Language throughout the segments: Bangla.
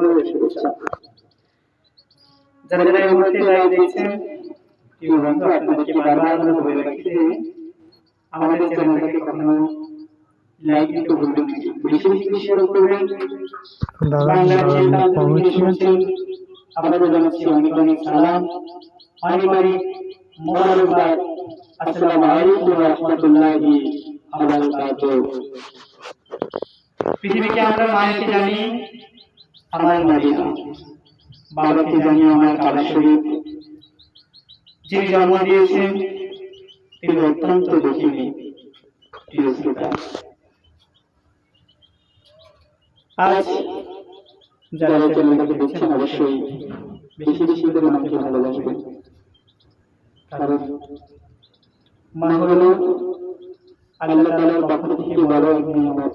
জীবনের শুভেচ্ছা যারা যারা এই মুহূর্তে লাইভ দেখছেন প্রিয় বন্ধু আপনাদেরকে বারবার আমরা বলে রাখি যে আমাদের চ্যানেলটাকে কখনো লাইক দিতে ভুলবেন না। বেশি বেশি শেয়ার করবেন বাংলার যে আপনাদের জানাচ্ছি অনেক অনেক সালাম। অনেক অনেক মোবারকবাদ আসসালামু আলাইকুম ওয়া রাহমাতুল্লাহি ওয়া বারাকাতুহু। পৃথিবীকে আমরা মায়েকে জানি আমার মদিনা বাবাকে জানি আমার কালা শরীফ যিনি জন্ম দিয়েছেন তিনি অত্যন্ত দুঃখিনী প্রিয় শ্রোতা আজ যারা চ্যানেলটাকে দেখছেন অবশ্যই বেশি বেশি করে আমাকে ভালোবাসবেন। কারণ মা হলো আল্লাহ তাআলার পক্ষ থেকে বড় এক নিয়ামত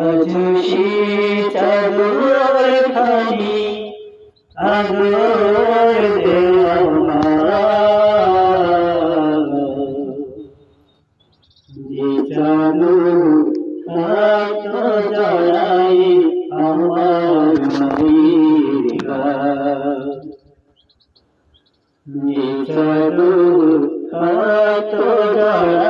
আজ সে চাদর খানি আগর যে চালু হাত জড়াই আমার যে চালু হাত জড়াই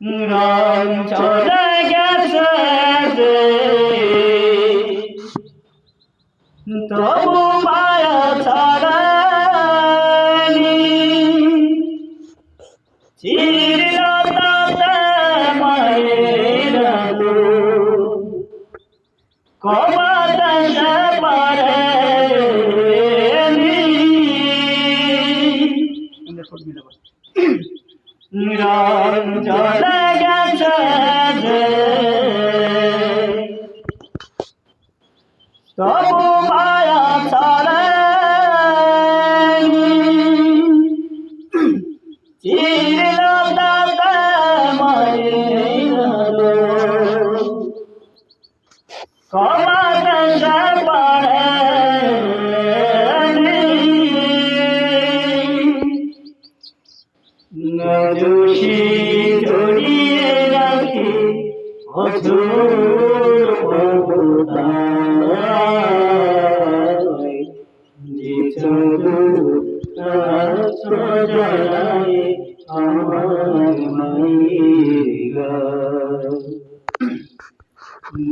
রং চলে গেছে তবু মায়া ছাড়ানি চিরলতাতে মায়ের আলো সে পারেনি রং চলে গেছে যে তবু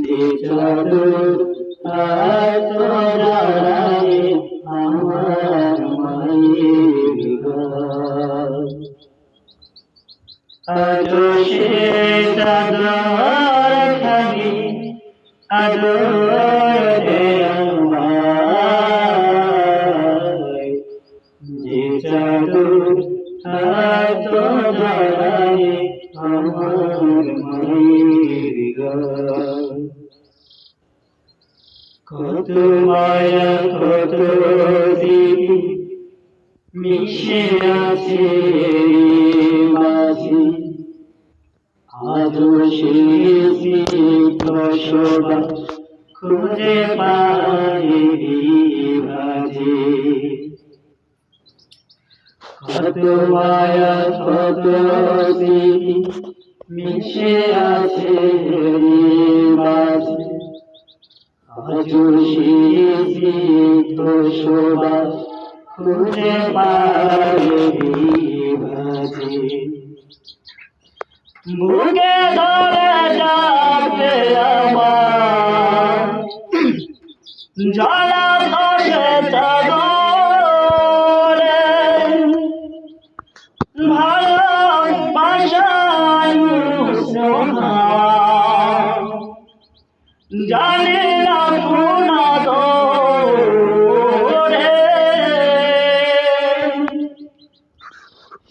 যে চলু খাবি আমার কত মায়া কত দিদি মিশে আছে মাঝে আজও সে প্রসবা খুঁজে পায় ভাজে কত মায়া কত স্মৃতি মিশে আছে খুঁজে পায় ভাজে বুকে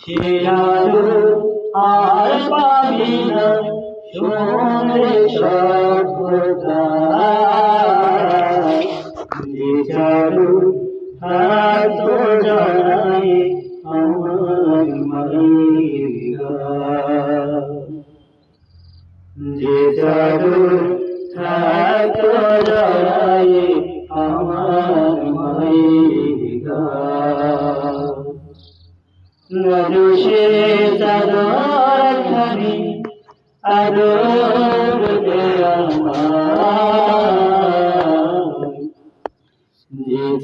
সে আলো আর পাবি না শোনে সভ্যতা। চালু হাত জড়াই আমার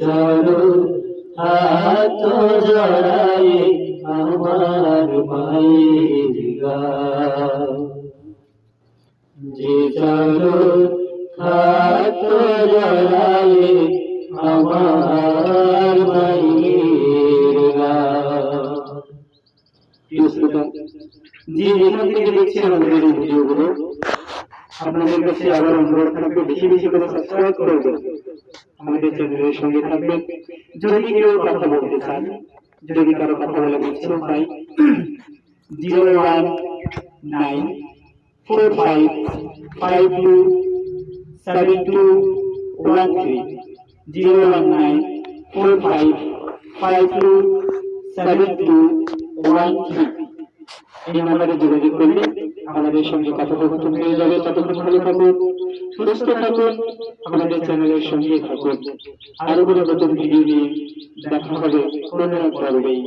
চলো হাত জড়াই আমার মায়ের। যে চলো হাত জড়াই আমার মায়ের যে যেখান থেকে দেখছেন আমাদের ভিডিওগুলো আপনাদের কাছে আবার অনুরোধ থাকবে, বেশি বেশি করে সাবস্ক্রাইব করবেন। আমাদের চ্যানেলের সঙ্গে থাকবেন। যদি কেউ কথা বলতে চান, যদি কারও কথা বলে ইচ্ছে হয় zero one nine four five five two seven two one three zero one nine four five five two seven two one three এই নাম্বারে যোগাযোগ করলে আমাদের সঙ্গে কথোপকথন হয়ে যাবে ততক্ষণ ভালো থাকুন, সুস্থ থাকুন, আমাদের চ্যানেলের সঙ্গে থাকুন। আরও কোনো নতুন ভিডিও নিয়ে দেখা হবে কোনো এক পর্বেই